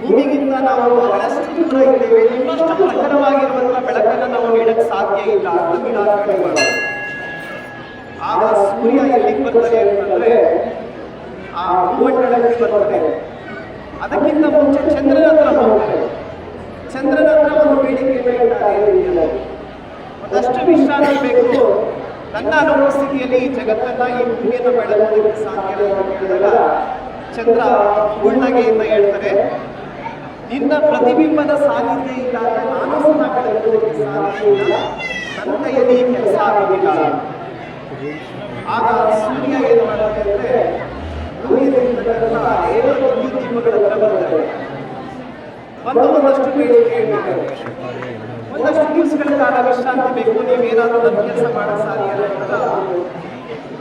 ಭೂಮಿಗಿಂತ ನಾವು ಬಹಳಷ್ಟು ದೂರ ಇದ್ದೇವೆ. ಇನ್ನಷ್ಟು ಪ್ರಖರವಾಗಿರುವಂತಹ ಬೆಳಕನ್ನು ನಾವು ನೀಡಕ್ಕೆ ಸಾಧ್ಯ ಇಲ್ಲ ಅಂತ ಆಗ ಸೂರ್ಯ ಎಲ್ಲಿಗೆ ಬರ್ತಾರೆ ಅಂತಂದ್ರೆ ಆ ಭೂಮಂಡಲಕ್ಕೆ ಬರ್ತಾರೆ ಅದಕ್ಕಿಂತ ಮುಂಚೆ ಚಂದ್ರನ ಹತ್ರ ಹೋಗ್ತಾರೆ ಚಂದ್ರನ ಹತ್ರ ಒಂದು ಬೇಡಿಕೆ. ಒಂದಷ್ಟು ವಿಶ್ರಾಂತಿ ಬೇಕು. ನನ್ನ ಅನುಪಸ್ಥಿತಿಯಲ್ಲಿ ಈ ಜಗತ್ತನ್ನ ಈ ಭೂಮಿಯನ್ನು ಬೆಳಗೋದಕ್ಕೆ ಸಾಧ್ಯ ಅಂತ ಹೇಳಿದಾಗ ಚಂದ್ರ ಉಳ್ಳಗೆಯಿಂದ ಹೇಳ್ತಾರೆ, ನಿನ್ನ ಪ್ರತಿಬಿಂಬದ ಸಾಧ್ಯತೆ ಇಲ್ಲ ನಾನು ಸಹ ಬೆಳಗೋದಕ್ಕೆ ಸಾಧ್ಯ ಇಲ್ಲ ನನ್ನ ಕೈಯಲ್ಲಿ ಕೆಲಸ ಆಗೋದಿಲ್ಲ ಆಗ ಸೂರ್ಯ ಏನು ಮಾಡ್ತಾರೆ ಅಂದ್ರೆ ಭೂಮಿಯಲ್ಲಿರ್ತಕ್ಕಂಥ ಅನೇಕ ವಿದ್ಯುತ್ ಹತ್ರ ಬರ್ತಾರೆ ಒಂದು ಒಂದಷ್ಟು ಬೇಡಿಕೆ ಇಟ್ಟಿದ್ದಾರೆ ಒಂದಷ್ಟು ದಿವಸಗಳ ಕಾಲ ವಿಶ್ರಾಂತಿ ಬೇಕು. ನೀವೇನಾದ್ರೂ ನನ್ನ ಕೆಲಸ ಮಾಡೋ ಸಾಧ್ಯ ಅಂತ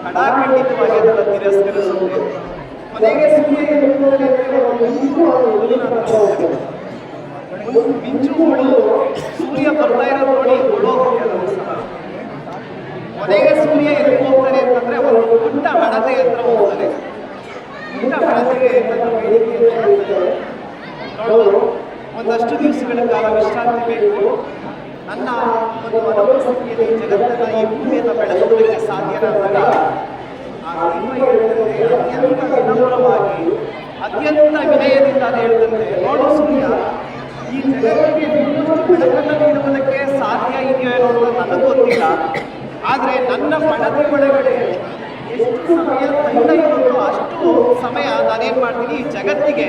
ಅದನ್ನು ತಿರಸ್ಕರಿಸುತ್ತೆ. ಮಿಂಚು ಸೂರ್ಯ ಬರ್ತಾ ಇರೋದು ನೋಡಿ ಕೊನೆಗೆ ಸೂರ್ಯ ಎಲ್ಲಿ ಹೋಗ್ತಾನೆ ಅಂತಂದ್ರೆ ಒಂದು ಪುಟ್ಟ ಹಣತೆ ಹತ್ರ ಹೋಗ್ತಾನೆ. ಪುಟ್ಟ ಹಣತೆಗೆ ಒಂದಷ್ಟು ದಿವಸಗಳ ಕಾಲ ವಿಶ್ರಾಂತಿ ಬೇಕು. ನನ್ನ ಒಂದು ಮನೋಸ್ಥಿತಿಯಲ್ಲಿ ಜಗತ್ತನ್ನ ಈ ಭೂಮಿಯನ್ನು ಬೆಳೆಸೋದಕ್ಕೆ ಸಾಧ್ಯ ಅಂದಾಗ ಆ ಹೇಳಿದಂತೆ ಅತ್ಯಂತ ವಿನಮ್ರವಾಗಿ ಅತ್ಯಂತ ವಿನಯದಿಂದ ಅದು ಹೇಳಿದಂತೆ ನೋಡು ಸೂರ್ಯ ಈ ಜಗತ್ತಿಗೆ ಇನ್ನಷ್ಟು ಬೆಳಕನ್ನು ನೀಡುವುದಕ್ಕೆ ಸಾಧ್ಯ ಇದೆಯೋ ಅನ್ನೋದು ನನಗೆ ಗೊತ್ತಿಲ್ಲ. ಆದರೆ ನನ್ನ ಪಣತಿ ಒಳಗಡೆ ಎಷ್ಟು ಸಮಯ ತೈಲ ಇರುತ್ತೋ ಅಷ್ಟು ಸಮಯ ನಾನೇನು ಮಾಡ್ತೀನಿ, ಈ ಜಗತ್ತಿಗೆ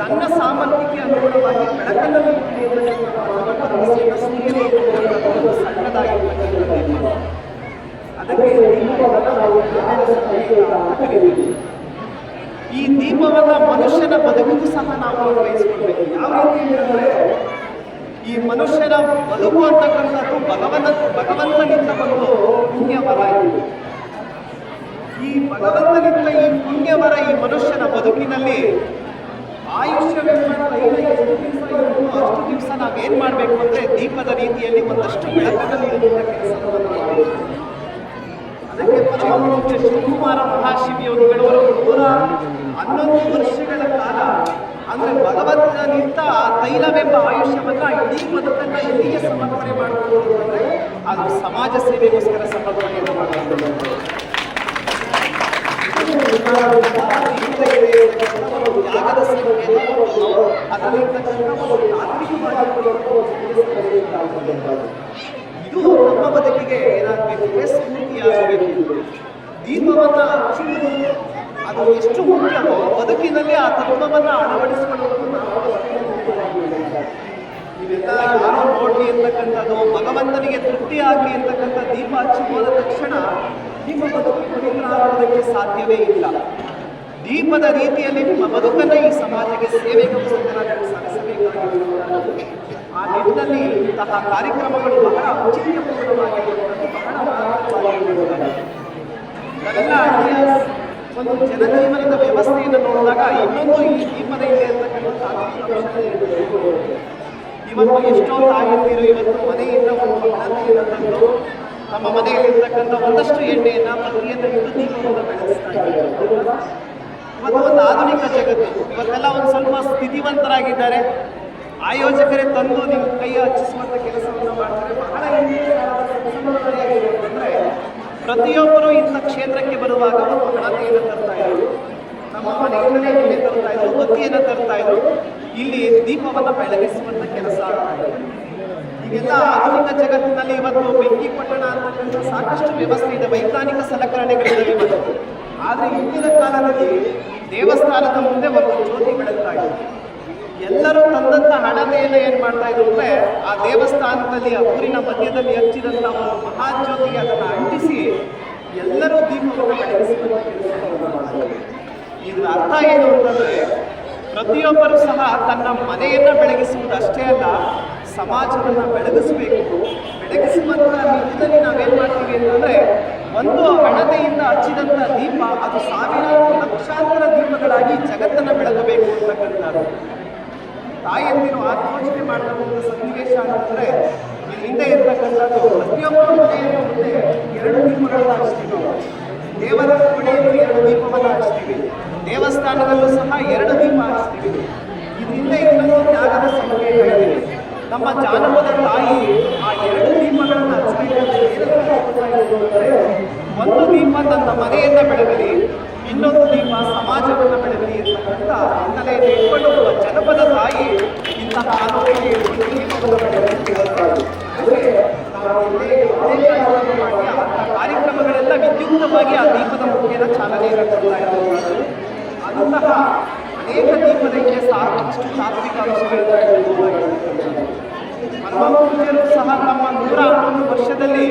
ನನ್ನ ಸಾಮರ್ಥ್ಯಕ್ಕೆ ಅನುಗುಣವಾಗಿ ಬೆಳಕನ್ನು ಇಟ್ಟುಕೊಂಡಂತಹ ಸಣ್ಣದಾಗಿರ್ತಕ್ಕಂಥ ಅದಕ್ಕೆ ಈ ದೀಪವನ್ನ ಮನುಷ್ಯನ ಬದುಕಿಗೂ ಸಹ ನಾವು ಅನ್ವಯಿಸಿಕೊಳ್ಬೇಕು. ಯಾವ ರೀತಿ ಅಂದರೆ ಈ ಮನುಷ್ಯನ ಬದುಕು ಅಂತಕ್ಕಂಥದ್ದು ಭಗವನ ಭಗವಂತನಿಂದ ಒಂದು ಪುಣ್ಯವರ ಇದು. ಈ ಭಗವಂತನಿಂದ ಈ ಪುಣ್ಯವರ ಈ ಮನುಷ್ಯನ ಬದುಕಿನಲ್ಲಿ ಆಯುಷ್ಯವೆಂಬ ಅಷ್ಟು ದಿವಸ ನಾವೇನ್ ಮಾಡಬೇಕು ಅಂದ್ರೆ ದೀಪದ ರೀತಿಯಲ್ಲಿ ಒಂದಷ್ಟು ನೀಡುವಂತ ಕೆಲಸವನ್ನು ಮಾಡಬೇಕು ಅದಕ್ಕೆ ಪರಮಪುರುಷ ಶಿವಕುಮಾರ ಮಹಾಶಿವಿಯವರು ನೂರ ಹನ್ನೊಂದು ವರ್ಷಗಳ ಕಾಲ, ಅಂದ್ರೆ ಭಗವಂತನಿಂದ ಆ ತೈಲವೆಂಬ ಆಯುಷ್ಯವನ್ನ ಇಡೀ ಬದುಕನ್ನ ಎಲ್ಲಿಗೆ ಸಮರ್ಪಣೆ ಮಾಡುವುದು ಅಂದ್ರೆ ಅದು ಸಮಾಜ ಸೇವೆಗೋಸ್ಕರ ಸಮರ್ಪಣೆಯನ್ನು ತ್ಯಾಗದ ಸೇವೆಯನ್ನು ಅದರಿಂದ ಒಂದು ಸಂದೇಶ ಇದು ನಮ್ಮ ಬದುಕಿಗೆ ಏನಾಗಬೇಕು? ಸ್ಫೂರ್ತಿಯಾಗಬೇಕು ದೀಪವನ್ನು ಹಚ್ಚುವುದು ಅದು ಎಷ್ಟು ಮುಖ್ಯವೋ, ಬದುಕಿನಲ್ಲಿ ಆ ತತ್ವವನ್ನ ಅಳವಡಿಸಿಕೊಳ್ಳುವುದು ನಾವು ಇವೆಲ್ಲ ಯಾರೋ ನೋಡ್ಲಿ ಅಂತಕ್ಕಂಥದ್ದು, ಭಗವಂತನಿಗೆ ತೃಪ್ತಿ ಆಗಲಿ ಅಂತಕ್ಕಂಥ ದೀಪ ಹಚ್ಚಿ ಹೋದ ತಕ್ಷಣ ನಿಮ್ಮ ಬದುಕು ಪವಿತ್ರ ಆಗುವುದಕ್ಕೆ ಸಾಧ್ಯವೇ ಇಲ್ಲ. ದೀಪದ ರೀತಿಯಲ್ಲಿ ನಿಮ್ಮ ಬದುಕನ್ನು ಈ ಸಮಾಜಕ್ಕೆ ಸೇವೆಗೋಸ್ಕರ ನೀವು ಸಲ್ಲಿಸಬೇಕಾಗಿರುತ್ತದೆ ಆ ನಿಟ್ಟಿನಲ್ಲಿ ಇಂತಹ ಕಾರ್ಯಕ್ರಮಗಳು ಬಹಳ ಔಚಿತ್ಯಪೂರ್ಣವಾಗಿರುವುದನ್ನು ಬಹಳ ಒಂದು ಜನಜೀವನದ ವ್ಯವಸ್ಥೆಯನ್ನು ನೋಡಿದಾಗ ಇನ್ನೊಂದು ಈ ದೀಪದ ಇದೆ ಅಂತಕ್ಕಂಥ. ಇವತ್ತು ಎಷ್ಟೋ ತಾಯಂದಿರು ಇವತ್ತು ಮನೆಯಿಂದ ಒಂದು ಹಣತೆಯನ್ನು ತಂದು ನಮ್ಮ ಮನೆಯಲ್ಲಿರ್ತಕ್ಕಂಥ ಒಂದಷ್ಟು ಎಣ್ಣೆಯನ್ನು ಪತ್ನಿಯನ್ನು ಇಟ್ಟು ದೀಪವನ್ನು ಬೆಳೆಸ್ತಾ ಇದ್ದಾರೆ? ಇವತ್ತು ಒಂದು ಆಧುನಿಕ ಜಗತ್ತು. ಇವತ್ತೆಲ್ಲ ಒಂದು ಸ್ವಲ್ಪ ಸ್ಥಿತಿವಂತರಾಗಿದ್ದಾರೆ. ಆಯೋಜಕರೇ ತಂದು ನಿಮ್ಮ ಕೈ ಹಚ್ಚಿಸುವಂಥ ಕೆಲಸವನ್ನು ಮಾಡ್ತಾರೆ. ಬಹಳ ಅಂದರೆ ಪ್ರತಿಯೊಬ್ಬರು ಇಂಥ ಕ್ಷೇತ್ರಕ್ಕೆ ಬರುವಾಗ ಒಂದು ಹಣತೆಯನ್ನು ತರ್ತಾ ಇದ್ರು. ನಮ್ಮ ಮನೆಯಿಂದಲೇ ಎಣ್ಣೆ ತರ್ತಾ ಇದ್ರು, ಬತ್ತಿಯನ್ನು ತರ್ತಾ ಇದ್ರು. ಇಲ್ಲಿ ದೀಪವನ್ನು ಬೆಳಗಿಸುವಂತ ಕೆಲಸ ಆಗ್ತಾ ಇದೆ. ಈಗೆಲ್ಲ ಆಧುನಿಕ ಜಗತ್ತಿನಲ್ಲಿ ಇವತ್ತು ಬೆಂಕಿ ಪಟ್ಟಣ ಅಂತಕ್ಕಂಥ ಸಾಕಷ್ಟು ವ್ಯವಸ್ಥೆ ಇದೆ. ವೈಜ್ಞಾನಿಕ ಸಲಕರಣೆಗಳಲ್ಲಿ ಇವತ್ತು ಆದರೆ ಹಿಂದಿನ ಕಾಲದಲ್ಲಿ ದೇವಸ್ಥಾನದ ಮುಂದೆ ಒಂದು ಜ್ಯೋತಿ ಬೆಳಗ್ತಾ ಇದೆ ಎಲ್ಲರೂ ತಂದಂತ ಹಣತೆಯನ್ನು ಏನ್ ಮಾಡ್ತಾ ಇದ್ರು ಅಂದ್ರೆ ಆ ದೇವಸ್ಥಾನದಲ್ಲಿ, ಆ ಊರಿನ ಮಧ್ಯದಲ್ಲಿ ಹಚ್ಚಿದಂತ ಒಂದು ಮಹಾಜ್ಯೋತಿಗೆ ಅದನ್ನು ಅಂಟಿಸಿ ಎಲ್ಲರೂ ದೀಪವನ್ನು. ಇದರ ಅರ್ಥ ಏನು ಅಂತಂದ್ರೆ, ಪ್ರತಿಯೊಬ್ಬರು ಸಹ ತನ್ನ ಮನೆಯನ್ನ ಬೆಳಗಿಸುವುದು ಅಷ್ಟೇ ಅಲ್ಲ, ಸಮಾಜವನ್ನು ಬೆಳಗಿಸಬೇಕು ಬೆಳಗಿಸುವಂತಹ ನಿಟ್ಟಿನಲ್ಲಿ ನಾವೇನ್ ಮಾಡ್ತೀವಿ ಅಂತಂದ್ರೆ ಒಂದು ಹಣತೆಯಿಂದ ಹಚ್ಚಿದಂತ ದೀಪ, ಅದು ಸಾವಿರಾರು ಲಕ್ಷಾಂತರ ದೀಪಗಳಾಗಿ ಜಗತ್ತನ್ನ ಬೆಳಗಬೇಕು ಅಂತಕ್ಕಂಥದ್ದು. ತಾಯಿಯಂದಿರು ಆತ್ಮೋಚನೆ ಮಾಡತಕ್ಕಂಥ ಸನ್ನಿವೇಶ ಅಂತಂದ್ರೆ ಹಿಂದೆ ಇರ್ತಕ್ಕಂಥದ್ದು ಪ್ರತಿಯೊಬ್ಬರ ಮನೆಯ ಮುಂದೆ ಎರಡು ದೀಪಗಳನ್ನು ಹಚ್ತೀವಿ. ದೇವರ ಮನೆಯಲ್ಲಿ ಎರಡು ದೀಪವನ್ನು ಹಚ್ತೀವಿ. ದೇವಸ್ಥಾನದಲ್ಲೂ ಸಹ ಎರಡು ದೀಪ ಹಚ್ತೀವಿ. ಇದರಿಂದ ಇನ್ನೊಂದು ತ್ಯಾಗದ ಸಂಕೇತ ಇದೆ. ನಮ್ಮ ಜಾನಪದ ತಾಯಿ ಆ ಎರಡು ದೀಪಗಳನ್ನು ಹಚ್ಚಬೇಕಂತ ಏನಕ್ಕೆ ಹೇಳ್ತಾ ಇದ್ರು ಅಂದ್ರೆ, ಒಂದು ದೀಪ ತನ್ನ ಮನೆಯಿಂದ ಬೆಳಗಲಿ, ಇನ್ನೊಂದು ದೀಪ ಸಮಾಜವನ್ನು ಬೆಳಗಲಿ ಅಂತಕ್ಕಂಥ ಹಿನ್ನೆಲೆಯಲ್ಲಿ ಇಟ್ಕೊಂಡು ಜನಪದ ತಾಯಿ ಇಂತಹ ದೀಪವನ್ನು ಅಂದರೆ ಕಾರ್ಯಕ್ರಮಗಳೆಲ್ಲ ವಿದ್ಯುಕ್ತವಾಗಿ ಆ ದೀಪದ ಮುಖೇನ ಚಾಲನೆಯನ್ನು ಕೊಡ್ತಾ ಇರುವಂಥದ್ದು ಅಂತಹ ಅನೇಕ ದೀಪದಕ್ಕೆ ಸಾಕಷ್ಟು ತಾತ್ವಿಕ ಅಂಶಗಳಿಂದ ಪರಮಪೂಜ್ಯರು ಸಹ ತಮ್ಮ ನೂರ ಹನ್ನೊಂದು ವರ್ಷದಲ್ಲಿ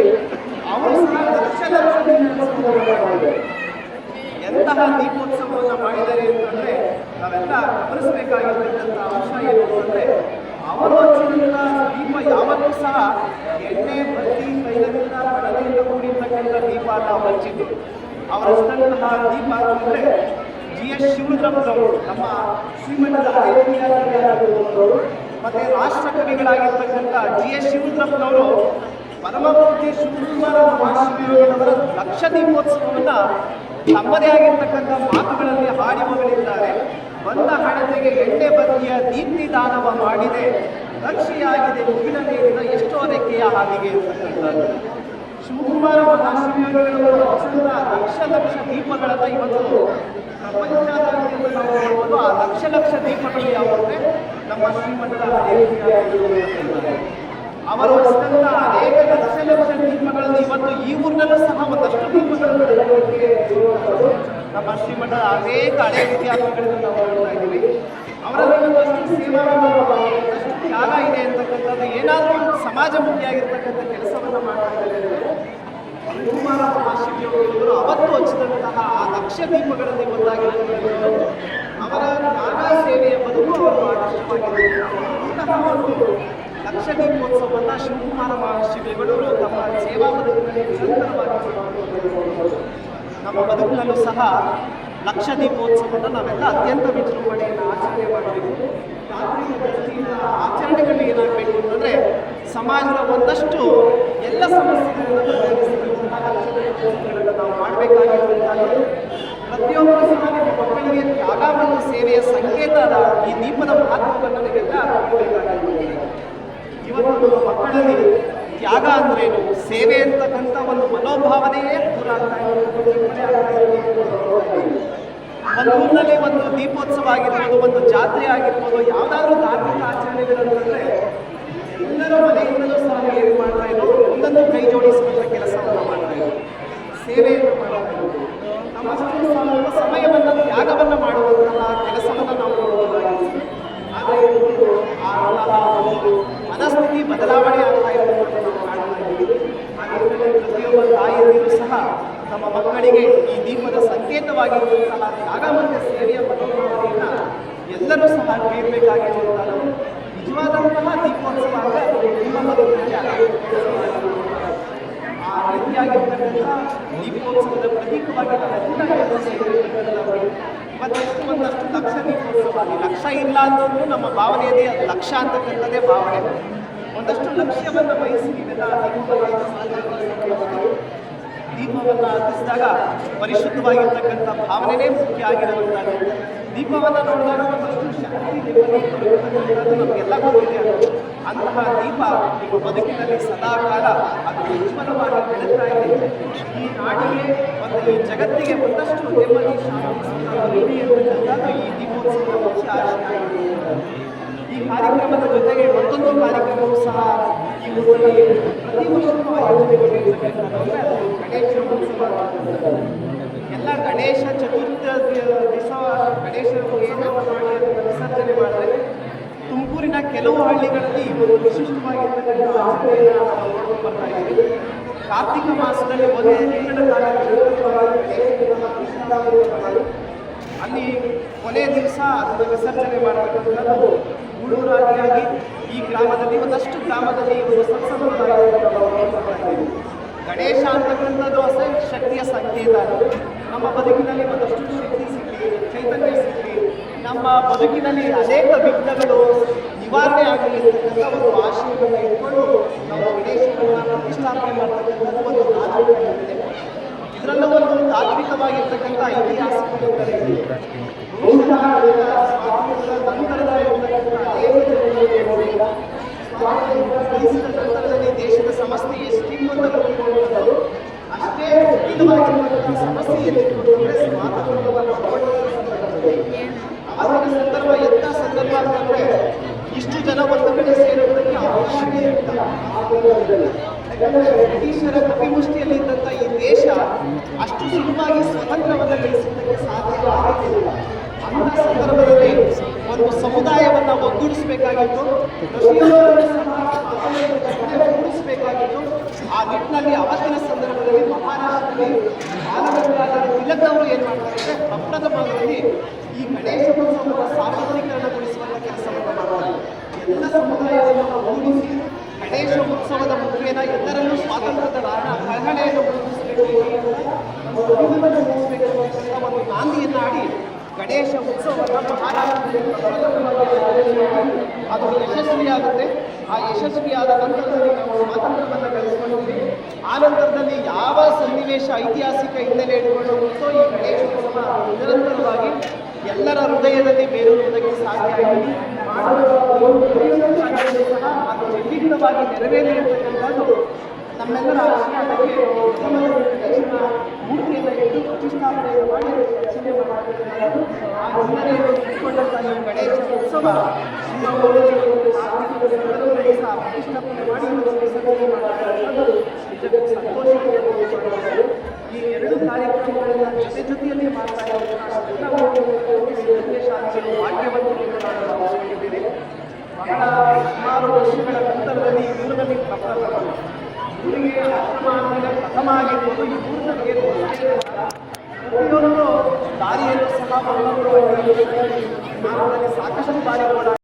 ಅವರು ಸಹ ಲಕ್ಷ ಎಂತಹ ದೀಪೋತ್ಸವವನ್ನು ಮಾಡಿದ್ದಾರೆ ಅಂತಂದ್ರೆ ನಾವೆಲ್ಲ ಗಮನಿಸಬೇಕಾಗಿರ್ತಕ್ಕಂಥ ಅಂಶ ಏನು ಅಂತಂದ್ರೆ ಅವರು ಹಚ್ಚಿದಂಥ ದೀಪ ಯಾವತ್ತೂ ಸಹ ಎಣ್ಣೆ, ಬತ್ತಿ, ತೈಲದಿಂದ ಕಡಲೆಯಿಂದ ಕೂಡಿರ್ತಕ್ಕಂಥ ದೀಪ ನಾವು ಹಚ್ಚಿದ್ದು ಅವರು ಹಚ್ಚಿದಂತಹ ದೀಪ ಅಂತಂದ್ರೆ ಜಿ ಎಸ್ ಶಿವರುದ್ರಪ್ಪನವರು ನಮ್ಮ ಶ್ರೀಮಠದ ಐತಿಹಾಸಿಕರಾಗಿರುವಂಥವರು ಮತ್ತೆ ರಾಷ್ಟ್ರಕವಿಗಳಾಗಿರ್ತಕ್ಕಂಥ ಜಿ ಎಸ್ ಶಿವರುದ್ರಪ್ಪನವರು ಪರಮಪೂಜ್ಯ ಶಿವಕುಮಾರ ಮಹಾಶಿವಯವರ ಲಕ್ಷ ದೀಪೋತ್ಸವವನ್ನು ತಮ್ಮದೇ ಆಗಿರ್ತಕ್ಕಂಥ ಮಾತುಗಳಲ್ಲಿ ಹಾಡಿ ಹೋಗಲಿದ್ದಾರೆ ಬಂದ ಹಣತೆಗೆ ಎಣ್ಣೆ ಬದಿಯ ದೀಪ್ತಿ ದಾನವ ಮಾಡಿದೆ. ರಕ್ಷೆಯಾಗಿದೆ ಮುಗಿನ ನೀರಿನ ಎಷ್ಟೋ ರೆಕ್ಕೆಯ ಹಾದಿಗೆ ಇರ್ತಕ್ಕಂಥದ್ದು ಶಿವಕುಮಾರ ಮಹಾಶಿವಯವರ ಹೊಸದ ಲಕ್ಷ ಲಕ್ಷ ದೀಪಗಳನ್ನು ಇವತ್ತು ಪ್ರಪಂಚದಾದ್ಯಂತ ನಾವು ಆ ಲಕ್ಷ ಲಕ್ಷ ದೀಪಗಳು ಯಾವುದಂದ್ರೆ ನಮ್ಮ ಶ್ರೀಮಠದ ಅವರು ಹೊಸದಂತ ಅನೇಕ ಲಕ್ಷ ಲಕ್ಷ ದೀಪಗಳಲ್ಲಿ ಇವತ್ತು ಈ ಊರಿನಲ್ಲೂ ಸಹ ಒಂದಷ್ಟು ದೀಪಗಳನ್ನು ನಮ್ಮ ಶ್ರೀಮಠದ ಅನೇಕ ಹಳೆ ವಿದ್ಯಾರ್ಥಿಗಳಿಂದ ನಾವು ನೋಡ್ತಾ ಇದ್ದೀವಿ. ಅವರಲ್ಲಿ ಒಂದಷ್ಟು ಸೇವಾ ಇದೆ ಅಂತಕ್ಕಂಥದ್ದು, ಏನಾದರೂ ಒಂದು ಸಮಾಜಮುಖಿಯಾಗಿರ್ತಕ್ಕಂಥ ಕೆಲಸವನ್ನು ಮಾಡ್ತಾ ಇದ್ದಾರೆ. ಶಿವಕುಮಾರ ಮಹಾಶಿವಯೋಗಿಗಳು ಅವತ್ತು ಹಚ್ಚಿದಂತಹ ಆ ಲಕ್ಷ ದೀಪಗಳಲ್ಲಿ ಒಂದಾಗಿರ್ತಕ್ಕಂಥದ್ದು ಅವರ ನಾನಾ ಸೇವೆಯ ಬದುಕು ಅವರು ಆದರ್ಶವಾಗಿದೆ ಇಂತಹ ಒಂದು ಲಕ್ಷ ದೀಪೋತ್ಸವವನ್ನು ಶಿವಕುಮಾರ ಮಹಾಶಿವಗಳು ತಮ್ಮ ಸೇವಾ ಬದುಕಿನಲ್ಲಿ ನಿರಂತರವಾಗಿ ನಮ್ಮ ಬದುಕಿನಲ್ಲೂ ಸಹ ಲಕ್ಷ ದೀಪೋತ್ಸವವನ್ನು ನಾವೆಲ್ಲ ಅತ್ಯಂತ ವಿಜೃಂಭಣೆಯನ್ನು ಆಚರಣೆ ಮಾಡಬೇಕು ತಾಂತ್ರಿಕ ದೃಷ್ಟಿಯಿಂದ ಆಚರಣೆಗಳು ಏನಾಗಬೇಕು ಅಂತಂದರೆ ಸಮಾಜದ ಒಂದಷ್ಟು ಎಲ್ಲ ಸಮಸ್ಯೆಗಳನ್ನು ಬಗೆಹರಿಸುವಂತಹ ಲಕ್ಷ ನಾವು ಮಾಡಬೇಕಾಗಿರುವಂತಹ ಪ್ರತಿಯೊಬ್ಬರು ಸಹ ನಿಮ್ಮ ಮಕ್ಕಳಿಗೆ ಮತ್ತು ಸೇವೆಯ ಸಂಕೇತದ ಈ ದೀಪದ ಮಹತ್ವವನ್ನು ನನಗೆಲ್ಲ ಇವತ್ತು ಮಕ್ಕಳಲ್ಲಿ ತ್ಯಾಗ ಅಂದ್ರೇನು ಸೇವೆ ಅಂತಕ್ಕಂಥ ಒಂದು ಮನೋಭಾವನೆಯೇ ದೂರ ಒಂದು ಊರಿನಲ್ಲಿ ಒಂದು ದೀಪೋತ್ಸವ ಆಗಿರ್ಬೋದು, ಒಂದು ಜಾತ್ರೆ ಆಗಿರ್ಬೋದು, ಯಾವುದಾದ್ರೂ ಧಾರ್ಮಿಕ ಆಚರಣೆಗಳಂತಂದ್ರೆ ಎಲ್ಲರ ಮನೆಯಿಂದಲೂ ಸಹ ಏನು ಮಾಡ್ತಾ ಇದ್ರು, ಒಂದೊಂದು ಕೈ ಜೋಡಿಸುವಂಥ ಕೆಲಸವನ್ನು ಮಾಡ್ತಾ ಇದ್ರು ಸೇವೆಯನ್ನು ಮಾಡ್ತಾ ಇದ್ರು ನಮ್ಮಷ್ಟು ಸ್ವಲ್ಪ ಸಮಯವನ್ನು ತ್ಯಾಗವನ್ನು ಮಾಡುವಂತಹ ಕೆಲಸವನ್ನು ನಾವು ನೋಡಬಹುದಾಗಿದೆ ಆದರೆ ಇವತ್ತು ಆ ಅಂತಹ ಒಂದು ಮನಸ್ಥಿತಿ ಬದಲಾವಣೆ ಆಗ್ತಾ ಇರುವುದನ್ನು ನಾವು ಕಾಣ್ತಾ ಇದ್ದೀವಿ ಹಾಗಾಗಿ ಪ್ರತಿಯೊಬ್ಬ ತಾಯಿಯರಿಗೂ ಸಹ ತಮ್ಮ ಮಕ್ಕಳಿಗೆ ಈ ದೀಪದ ಸಂಕೇತವಾಗಿರುವಂತಹ ತ್ಯಾಗ ಮತ್ತು ಸೇವೆಯ ಮನೋಭಾವನೆಯನ್ನು ಎಲ್ಲರೂ ಸಹ ನಿಜವಾದಂತಹ ಅದು ನಿಮ್ಮ ಬದುಕಿನಲ್ಲಿ ಆ ರೀತಿಯಾಗಿರ್ತಕ್ಕಂಥ ದೀಪೋತ್ಸವದ ಪ್ರತೀಕವಾಗಿ ಸೇರಿರ್ತಕ್ಕಂಥದ್ದು ಇವತ್ತೆಷ್ಟು ಒಂದಷ್ಟು ಲಕ್ಷ ದೀಪೋತ್ಸವ ಲಕ್ಷ ಇಲ್ಲ ಅಂದ್ರೂ ನಮ್ಮ ಭಾವನೆ ಇದೆ ಅದು ಲಕ್ಷ ಅಂತಕ್ಕಂಥದ್ದೇ ಭಾವನೆ ಒಂದಷ್ಟು ಲಕ್ಷ್ಯವನ್ನು ವಹಿಸಿ ನೀವೆಲ್ಲ ದೀಪವನ್ನು ಹತ್ತಿಸಿದಾಗ ಪರಿಶುದ್ಧವಾಗಿರ್ತಕ್ಕಂಥ ಭಾವನೆನೇ ಮುಖ್ಯ ಆಗಿರುವಂಥದ್ದು ದೀಪವನ್ನು ನೋಡಿದಾಗ ನಮಗೆಲ್ಲ ಅಂತಹ ದೀಪ ನಿಮ್ಮ ಬದುಕಿನಲ್ಲಿ ಸದಾ ಕಾಲ ಅದು ಉಜ್ವಲವಾಗಿ ಬೆಳಗ್ತಾ ಇದೆ. ಈ ನಾಡಿಗೆ ಮತ್ತು ಈ ಜಗತ್ತಿಗೆ ಒಂದಷ್ಟು ನೆಮ್ಮದಿ, ಶಾಂತಿ ಈ ದೀಪೋತ್ಸವದ ಮುಖ್ಯ ಆಶಯ. ಈ ಕಾರ್ಯಕ್ರಮದ ಜೊತೆಗೆ ಮತ್ತೊಂದು ಕಾರ್ಯಕ್ರಮವೂ ಸಹ ಈ ಊರಲ್ಲಿ ಪ್ರತಿ ವರ್ಷವೂ ಆಯೋಜನೆಗೊಂಡಿರ್ತಕ್ಕಂಥದ್ದು ಗಣೇಶ ಎಲ್ಲ ಗಣೇಶ ಚತುರ್ಥ ದಿವಸ ಗಣೇಶ ಏನನ್ನು ಮಾಡಿದರೆ ತುಮಕೂರಿನ ಕೆಲವು ಹಳ್ಳಿಗಳಲ್ಲಿ ವಿಶಿಷ್ಟವಾಗಿರ್ತಕ್ಕಂಥ ಕಾರ್ತಿಕ ಮಾಸದಲ್ಲಿ ಒಂದೇ ಅಲ್ಲಿ ಕೊನೆಯ ದಿವಸ ಅದನ್ನು ವಿಸರ್ಜನೆ ಮಾಡತಕ್ಕಂಥದ್ದು ಗೂಡೂರಾಗಿಯಾಗಿ ಈ ಗ್ರಾಮದಲ್ಲಿ ಒಂದಷ್ಟು ಗ್ರಾಮದಲ್ಲಿ ಒಂದು. ಗಣೇಶ ಅಂತಕ್ಕಂಥದ್ದು ಅಷ್ಟೇ ಶಕ್ತಿಯ ಸಂಕೇತ. ನಮ್ಮ ಬದುಕಿನಲ್ಲಿ ಒಂದಷ್ಟು ಶಕ್ತಿ ಸಿಕ್ಕಿ, ಚೈತನ್ಯ ಸಿಗಲಿ ನಮ್ಮ ಬದುಕಿನಲ್ಲಿ ಅನೇಕ ವಿಘ್ನಗಳು ನಿವಾರಣೆ ಆಗಲಿ ಒಂದು ಆಶಯವನ್ನು ಇಟ್ಕೊಂಡು ನಮ್ಮ ಗಣೇಶನನ್ನ ಪ್ರತಿಷ್ಠಾಪನೆ ಮಾಡ್ತಕ್ಕಂಥದ್ದು ಒಂದು ಇದರ ಇದರಲ್ಲೂ ಒಂದು ತಾತ್ವಿಕವಾಗಿರ್ತಕ್ಕಂಥ ಐತಿಹಾಸಿಕ ನಂತರದ ನೋಡಿಲ್ಲ. ನಂತರದಲ್ಲಿ ದೇಶದ ಸಮಸ್ಯೆ ಎಷ್ಟು ಅಷ್ಟೇ ವಿಧವಾಗಿರುವಂತಹ ಸಮಸ್ಯೆ ಎಲ್ಲಿತ್ತು ಅಂದ್ರೆ ಸ್ವಾತಂತ್ರ್ಯವನ್ನು ಪಡ್ಕೊಂಡ ಸಂದರ್ಭದಲ್ಲಿ. ಆವಾಗಿನ ಸಂದರ್ಭ ಎಂಥ ಸಂದರ್ಭ ಅಂತಂದ್ರೆ ಇಷ್ಟು ಸೇರುವುದಕ್ಕೆ ಅವಕಾಶವೇ ಇರಲಿಲ್ಲ ಆ ಸಂದರ್ಭದಲ್ಲಿ. ಯಾಕಂದ್ರೆ ಬ್ರಿಟಿಷರ ಕಪಿಮುಷ್ಟಿಯಲ್ಲಿ ಇದ್ದಂಥ ಈ ದೇಶ ಅಷ್ಟು ಸುಲಭವಾಗಿ ಸ್ವತಂತ್ರವನ್ನು ಗಳಿಸುವುದಕ್ಕೆ ಸಾಧ್ಯ ಆಗಿರಲಿಲ್ಲ ಅಂಥ ಸಂದರ್ಭದಲ್ಲಿ ಒಂದು ಸಮುದಾಯವನ್ನು ಒಗ್ಗೂಡಿಸಬೇಕಾಗಿತ್ತು ಒಗ್ಗೂಡಿಸಬೇಕಾಗಿತ್ತು ಆ ನಿಟ್ಟಿನಲ್ಲಿ ಅವತ್ತಿನ ಸಂದರ್ಭದಲ್ಲಿ ಮಹಾರಾಷ್ಟ್ರದಲ್ಲಿ ಬಾಲಗಂಗಾಧರ ತಿಲಕ್ ಅವರು ಏನು ಮಾಡ್ತಾರೆ ಅಂದ್ರೆ ಪ್ರಪ್ರಥಮವಾಗಿ ಈ ಗಣೇಶ ಉತ್ಸವದ ಸಾರ್ವತ್ರಿಕರಣಗೊಳಿಸುವಂತ ಕೆಲಸವನ್ನು ಮಾಡ್ತಾರೆ ಸಮುದಾಯವನ್ನು ಒಗ್ಗೂಡಿಸಿ ಗಣೇಶ ಉತ್ಸವದ ಮುಖೇನ ಎಲ್ಲರಲ್ಲೂ ಸ್ವಾತಂತ್ರ್ಯದ ಮೂಡಿಸಬೇಕು ಒಂದು ಅಭಿಮತ ಮೂಡಿಸಬೇಕು ಅನ್ನತಕ್ಕಂಥ ಒಂದು ನಾಂದಿಯನ್ನು ಆಡಿ ಗಣೇಶ ಉತ್ಸವವನ್ನು ಅದು ಯಶಸ್ವಿಯಾಗುತ್ತೆ ಆ ಯಶಸ್ವಿಯಾದ ನಂತರದಲ್ಲಿ ನಾವು ಸ್ವಾತಂತ್ರ್ಯವನ್ನು ಗಳಿಸ್ಕೊಂಡಿದ್ವಿ ಆ ನಂತರದಲ್ಲಿ ಯಾವ ಸನ್ನಿವೇಶ ಐತಿಹಾಸಿಕ ಹಿನ್ನೆಲೆ ಇಟ್ಕೊಂಡು ಹೋಗುತ್ತೋ ಈ ಗಣೇಶ ಉತ್ಸವ ನಿರಂತರವಾಗಿ ಎಲ್ಲರ ಹೃದಯದಲ್ಲಿ ಬೇರೂರುವುದಕ್ಕೆ ಸಾಧ್ಯ ಆಗಿದೆ ನಿರ್ವಿಘ್ನವಾಗಿ ನೆರವೇರಿರತಕ್ಕಂಥದ್ದು ನಮ್ಮೆಲ್ಲರ ಉತ್ತಮವಾದ ಗಣೇಶನ ಮೂರ್ತಿಯನ್ನು ಇಟ್ಟು ಪ್ರತಿಷ್ಠಾಪನೆಯನ್ನು ಮಾಡಿ ರಚನೆ ಮಾಡತಕ್ಕಂಥದ್ದು ಆ ಗಣೇಶ ಉತ್ಸವ ಸಹ ಪ್ರತಿಷ್ಠಾಪನೆ ಮಾಡಿ ಒಂದು ವಿಸರ್ಜನೆ ಮಾಡತಕ್ಕಂಥದ್ದು ನಿಜಕ್ಕೂ ಸಂತೋಷವನ್ನು ತಂದುಕೊಡುವಂಥದ್ದು. ಈ ಎರಡು ಕಾರ್ಯಕ್ರಮಗಳನ್ನ ಜೊತೆ ಜೊತೆಯಲ್ಲಿ ಮಾಡ್ತಾ ಇರುವಂತಹ ಎಲ್ಲ ವಿಶೇಷಾದಿಗಳು ಭಾಗ್ಯವಂತರು ಎಂದು ನಾನು ಭಾವಿಸಿಕೊಂಡಿದ್ದೇನೆ ಬಹಳ ಸುಮಾರು ವರ್ಷಗಳ ನಂತರದಲ್ಲಿ ಈ ಊರಿನಲ್ಲಿ ಪ್ರಪ್ರಥಮ ಊರಿಗೆ ಆಶ್ರಮ ಆದಮೇಲೆ ಪ್ರಥಮ ಆಗಿರ್ಬೋದು ಈ ಊರಿನಲ್ಲಿ ಪ್ರತಿಯೊಂದು ದಾರಿಯಲ್ಲೂ ಸಹ ಬಂದವರು ಸಾಕಷ್ಟು ಬಾರಿ ಓಡಾಡಿ